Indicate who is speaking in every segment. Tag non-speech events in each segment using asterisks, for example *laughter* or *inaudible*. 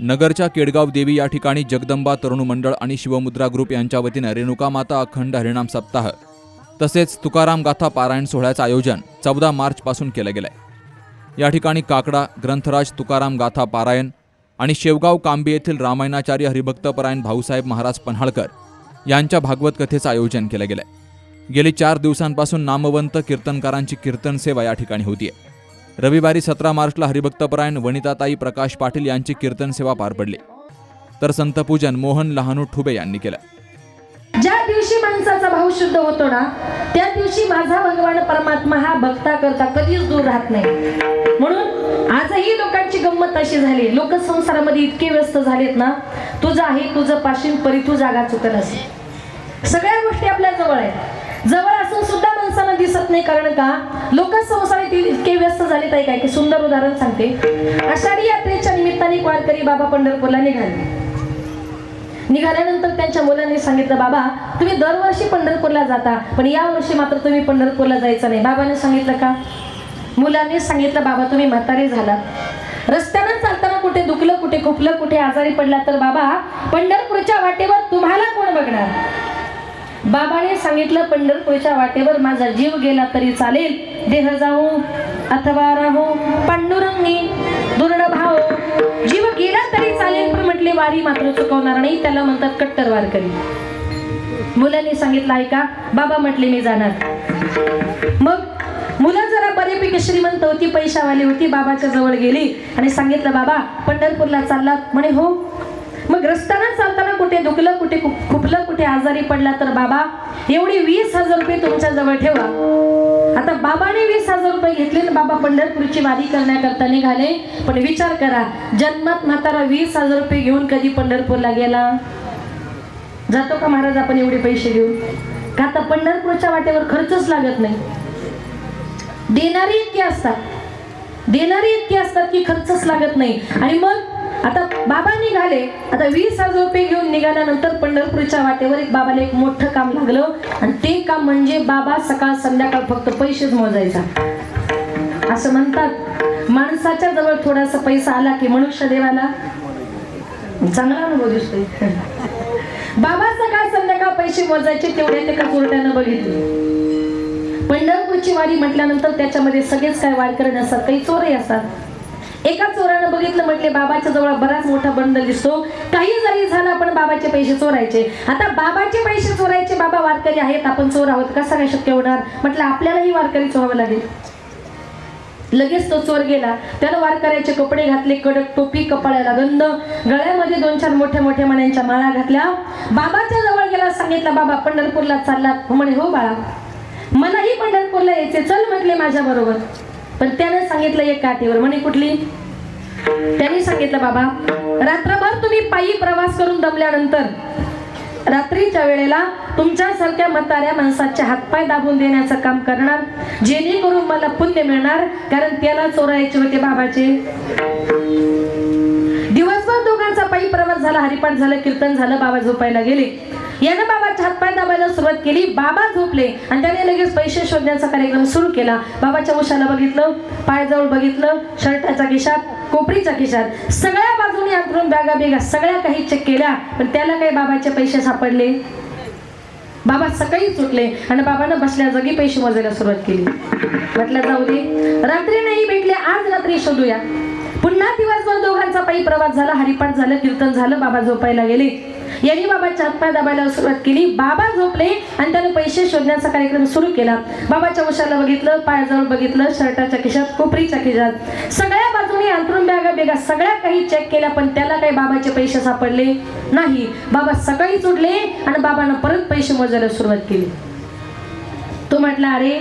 Speaker 1: नगरच्या केडगाव देवी या ठिकाणी जगदंबा तरुण मंडळ आणि शिवमुद्रा ग्रुप यांच्या वतीनं रेणुका माता अखंड हरिणाम सप्ताह तसेच तुकाराम गाथा पारायण सोहळ्याचं आयोजन चौदा मार्चपासून केलं गेलंय. या ठिकाणी काकडा ग्रंथराज तुकाराम गाथा पारायण आणि शेवगाव कांबी येथील रामायणाचार्य हरिभक्तपरायण भाऊसाहेब महाराज पन्हाळकर यांच्या भागवत कथेचं आयोजन केलं गेलंय. गेली चार दिवसांपासून नामवंत कीर्तनकारांची कीर्तन सेवा या ठिकाणी होतीये. रविवारी सतरा मार्चला हरिभक्तपरायण वनिताताई प्रकाश पाटील यांची कीर्तन सेवा पार पडली. तर संतपूजन मोहन लहानू ठुबे यांनी केलं.
Speaker 2: ज्या दिवशी माणसाचा भाव शुद्ध होतो ना त्या दिवशी माझा भगवान परमात्मा हा भक्ता करता कधीच दूर राहत नाही. म्हणून आजही लोकांची गंमत अशी झाली लोक संसारामध्ये इतके व्यस्त झालेत ना तुझं आहे तुझं पाशीन परी तू जागा चुकत असे सगळ्या गोष्टी आपल्या जवळ आहेत. जवळ असून दिसत नाही कारण का? लोक संसारात इतके व्यस्त झाले आहे काय की सुंदर उदाहरण सांगते. आषाढी यात्रेच्या निमित्ताने वारकरी बाबा पंढरपूरला निघाले. निघाल्यानंतर त्यांच्या मुलांनी सांगितलं बाबा तुम्ही दरवर्षी पंढरपूरला जाता पण या वर्षी मात्र तुम्ही पंढरपूरला जायचं नाही. बाबाने सांगितलं का? मुलांनी सांगितलं बाबा तुम्ही म्हातारे झाला रस्त्यानं चालताना कुठे दुखलं कुठे खुपलं कुठे आजारी पडला तर बाबा पंढरपूरच्या वाटेवर तुम्हाला कोण बघणार? बाबाने सांगितलं पंढरपूरच्या वाटेवर माझा जीव गेला तरी चालेल. देह जाऊ अथवा राहू पांडुरंगी दुर्ड भाव जीव गेला तरी चालेल पण म्हटले वारी मात्र चुकवणार नाही. त्याला म्हणतात कट्टर वारकरी. मुलांनी सांगितलं आहे का बाबा म्हटले मी जाणार. मग मुलं जरा बऱ्यापैकी श्रीमंत होती पैशावाली होती बाबाच्या जवळ गेली आणि सांगितलं बाबा पंढरपूरला चाललात. म्हणे हो. मग रस्त्यानं चालताना कुठे दुखलं कुठे खुपलं कुठे आजारी पडला तर बाबा एवढी वीस हजार रुपये तुमच्या जवळ ठेवा. आता बाबाने वीस हजार रुपये घेतले तर बाबा पंढरपूरची वारी करण्याकरता निघाले. पण विचार करा जन्मात म्हातारा वीस हजार रुपये घेऊन कधी पंढरपूरला गेला? जातो का महाराज आपण एवढे पैसे घेऊन? का आता पंढरपूरच्या वाटेवर खर्चच लागत नाही? देणारी इतकी असतात. देणारी इतकी असतात की खर्चच लागत नाही. आणि मग आता बाबा निघाले. आता वीस हजार रुपये घेऊन निघाल्यानंतर पंढरपूरच्या वाटेवर एक बाबाला एक मोठं काम लागलं. आणि ते काम म्हणजे बाबा सकाळ संध्याकाळ फक्त पैसेच मोजायचा. असं म्हणतात. माणसाच्या जवळ थोडासा पैसा आला की मनुष्य देवाला चांगला अनुभव दिसतोय. *laughs* बाबा सकाळ संध्याकाळ पैसे मोजायचे तेवढे ते का चोरट्यानं बघितले. पंढरपूरची वारी म्हटल्यानंतर त्याच्यामध्ये सगळेच काय वारकरी नसतात काही चोरही असतात. एका चोरानं बघितलं म्हटले बाबाच्या जवळ बराच मोठा बंड दिसतो. काही जरी झालं आपण बाबाचे पैसे चोरायचे. आता बाबाचे पैसे चोरायचे बाबा वारकरी आहेत. आपण चोर आहोत. कसं काय शक्य होणार? म्हटलं आपल्यालाही वारकरी चोरावं लागेल. लगेच तो चोर गेला. त्यानं वारकऱ्याचे कपडे घातले कडक टोपी कपाळाला गंध गळ्यामध्ये दोन चार मोठ्या मोठ्या मण्यांच्या माळा घातल्या. बाबाच्या जवळ गेला सांगितलं बाबा पंढरपूरला चाललात. म्हणे हो बाळा. मलाही पंढरपूरला यायचे चल म्हटले माझ्या बरोबर. पण त्याने सांगितलं एक काठीवर. म्हणे कुठली? त्यांनी सांगितलं बाबा रात्रभर तुम्ही पायी प्रवास करून दमल्यानंतर रात्रीच्या वेळेला तुमच्यासारख्या म्हाताऱ्या माणसाचे हातपाय दाबून देण्याचं काम करणार जेणेकरून मला पुण्य मिळणार कारण त्याला चोरायचे होते बाबाचे. दिवसभर दोघांचा पायी प्रवास झाला हरिपाठ झालं कीर्तन झालं बाबा झोपायला गेले. यानं बाबा हातपाय दाबायला सुरुवात केली. बाबा झोपले. आणि त्याने लगेच पैसे शोधण्याचा कार्यक्रम सुरू केला. बाबाच्या उशाला बघितलं पायाजवळ बघितलं शर्टाचा खिशात कोपरीच्या खिशात. सगळ्या बाजूने अंतरून बॅगा बेगा सगळ्या काही चेक केल्या. पण त्याला काही बाबाचे पैसे सापडले. बाबा सकाळी सुटले आणि बाबानं बसल्या जागी पैसे मोजायला सुरुवात केली. म्हटलं जाऊ दे. रात्री नाही भेटले आज रात्री शोधूया. पुन्हा दिवसभर दोघांचा पायी प्रवास झाला हरिपाठ झालं कीर्तन झालं बाबा झोपायला गेले. यांनी बाबाच्या हातपाय दाबायला सुरुवात केली. बाबा झोपले आणि त्याने पैसे शोधण्याचा कार्यक्रम सुरू केला. बाबाच्या उशाला बघितलं पायाजवळ बघितलं शर्टाच्या खिशात कोपरीच्या खिशात. सगळ्या बाजूने अंतरून बॅगा बेगा सगळ्या काही चेक केल्या पण त्याला काही बाबाचे पैसे सापडले नाही. बाबा सकाळीच उठले आणि बाबानं परत पैसे मोजायला सुरुवात केली. तो म्हटला अरे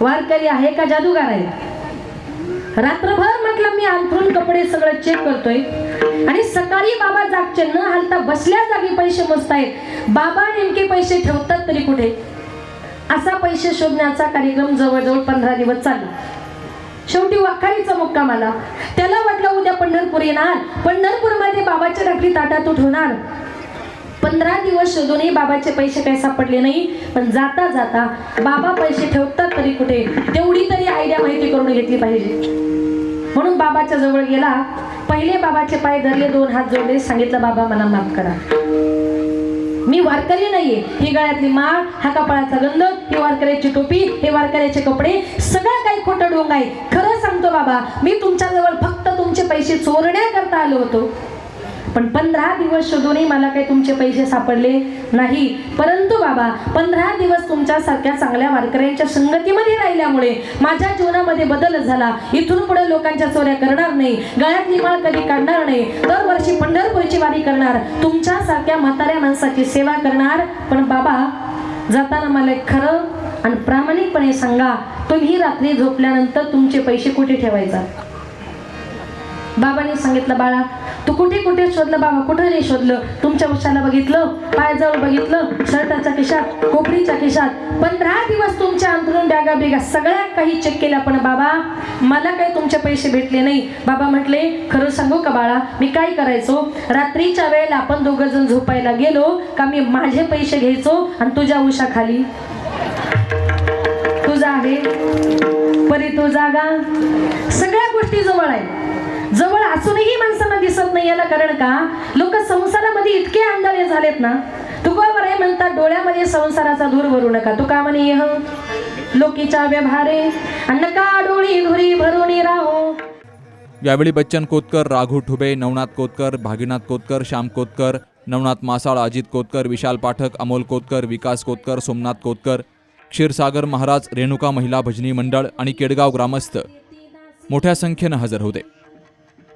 Speaker 2: वारकरी आहे का जादूगार आहे? रात्रभर म्हटलं मी अंथरून कपडे सगळं चेक करतोय. आणि सकाळी बाबा जागचे न हालता बसल्या जागी पैसे मोजतायत. बाबा नेमके पैसे ठेवतात तरी कुठे? असा पैसे शोधण्याचा कार्यक्रम जवळजवळ पंधरा दिवस चालला शेवटी वाखारीचा मुक्काम आला. त्याला वाटलं उद्या पंढरपूर येणार. पंढरपूरमध्ये बाबाच्या राखली ताटात उठवणार पंधरा दिवस शोधूनही बाबाचे पैसे काही सापडले नाही. पण जाता जाता बाबा पैसे ठेवतात तरी कुठे? तेवढी तरी आयडिया माहिती करून घेतली पाहिजे. म्हणून बाबाच्या जवळ गेला. पहिले बाबाचे पाय धरले दोन हात जोडले सांगितलं बाबा मला माफ करा. मी वारकरी नाहीये. ही गळ्यातली माळ हा कपाळाचा गंध ही वारकऱ्याची टोपी हे वारकऱ्याचे कपडे सगळं काही खोटं डोंग आहे. खरं सांगतो बाबा मी तुमच्याजवळ फक्त तुमचे पैसे चोरण्याकरता आलो होतो. पण पंधरा दिवस शोधूनही मला काही तुमचे पैसे सापडले नाही. परंतु बाबा पंधरा दिवस तुमच्यासारख्या चांगल्या वारकऱ्यांच्या संगतीमध्ये राहिल्यामुळे माझ्या जीवनामध्ये बदल झाला. इथून पुढे लोकांच्या चोऱ्या करणार नाही. गळ्यात निमाळ कधी काढणार नाही. दरवर्षी पंढरपूरची वारी करणार. तुमच्यासारख्या म्हाताऱ्या माणसाची सेवा करणार. पण बाबा जाताना मला खरं आणि प्रामाणिकपणे सांगा. तुम्ही रात्री झोपल्यानंतर तुमचे पैसे कुठे ठेवायचा? बाबांनी सांगितलं बाळा तू कुठे कुठे शोधलं बाबा? कुठं नाही शोधलं? तुमच्या उशाला बघितलं? पायाजवळ बघितलं? शर्टाच्या खिशात कोपडीच्या खिशात? पंधरा दिवस तुमच्या अंतरून बॅगा बिगा सगळ्या काही चेक केल्या पण बाबा मला काही तुमचे पैसे भेटले नाही. बाबा म्हटले खरं सांगू का बाळा? मी काय करायचो? रात्रीच्या वेळेला आपण दोघं जण झोपायला गेलो का मी माझे पैसे घ्यायचो आणि तुझ्या उशाखाली तुझा आहे परी तू जागा. सगळ्या गोष्टी जवळ आहे जवळ असूनही माणसांना दिसत नाही याला कारण का? लोक संसारामध्ये इतके आंधळे झालेत ना? तुकोबर आहे म्हणतात डोळ्यामध्ये संसाराचा धूर भरू नका. तू का म्हणे यह लोकीच्या व्यवहारे. नका डोळी धुरी भरून राहो.
Speaker 1: यावेळी बच्चन कोतकर राघू ठुबे नवनाथ कोतकर भागीनाथ कोतकर श्याम कोतकर नवनाथ मासाळ अजित कोतकर विशाल पाठक अमोल कोतकर विकास कोतकर सोमनाथ कोतकर क्षीरसागर महाराज रेणुका महिला भजनी मंडळ आणि केडगाव ग्रामस्थ मोठ्या संख्येनं हजर होते.